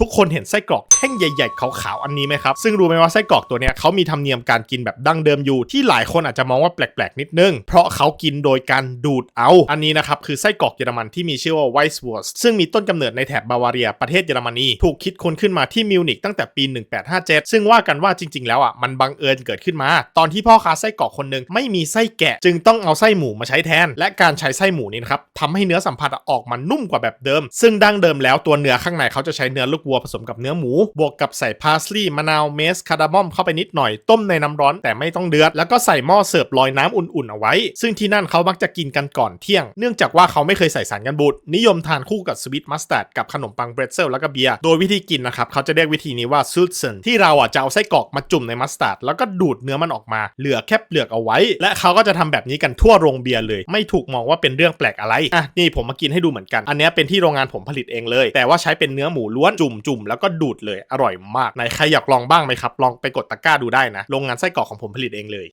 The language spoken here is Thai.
ทุกคนเห็นไส้กรอกแท่งใหญ่ๆขาวๆอันนี้ไหมครับ ซึ่งรู้ไหมว่าไส้กรอกตัวเนี้ยเขามีธรรมเนียมการกินแบบดั้งเดิมอยู่ ที่หลายคนอาจจะมองว่าแปลกๆนิดนึง เพราะเขากินโดยการดูดเอา อันนี้นะครับคือไส้กรอกเยอรมันที่มีชื่อว่า Weisswurst ซึ่งมีต้นกำเนิดในแถบบาวาเรียประเทศเยอรมนีถูกคิดค้นขึ้นมาที่มิวนิกตั้งแต่ปี 1857 ซึ่งว่ากันว่าจริง ๆ แล้วอะมันบังเอิญเกิดขึ้นมา ตอนที่พ่อค้าไส้กรอกคนหนึ่งไม่มีไส้แกะ จึงต้องเอาไส้หมูมาใช้แทน และการใช้ไส้หมูนี่นะครับทำให้เนื้อสัมผัสออกมานุ่มกว่าแบบเดิม ซึ่งดั้งเดิมแล้วตัวเนื้อข้างในเขาจะใช้เนื้อลูกวัวผสมกับเนื้อหมู บวกกับใส่พาสลีย์มะนาวเมสคาร์ดามอมเข้าไปนิดหน่อยต้มในน้ำร้อนแต่ไม่ต้องเดือด แล้วก็ใส่หม้อเสิร์ฟลอยน้ำอุ่นๆเอาไว้ ซึ่งที่นั่นเขามักจะกินกันก่อนเที่ยง เนื่องจากว่าเขาไม่เคยใส่สารกันบูดนิยมทานคู่กับสวิตมัสตาร์ดกับขนมปังเบรดเซลแล้วก็เบียร์โดยวิธีกินนะครับเขาจะเรียกวิธีนี้ว่าซูดเซนที่เราอะจะเอาไส้กรอกมาจุ่มในมัสตาร์ดแล้วก็ดูดเนื้อมันออกมาเหลือแค่เปลือกเอาไว้ และเขาก็จะทำแบบนี้กันทั่วโรงเบียร์เลย ไม่ถูกมองว่าเป็นเรื่องแปลกอะไรอะนี่ผมมากินให้ดูเหมือนกัน อันนี้เป็นที่โรงงานผมผลิตเองเลย แต่ว่าใช้เป็นเนื้อหมูล้วนจุ่มจุ่มๆแล้วก็ดูดเลยอร่อยมากไหนใครอยากลองบ้างไหมครับ ลองไปกดตะกร้าดูได้นะโรงงานไส้กรอกของผมผลิตเองเลย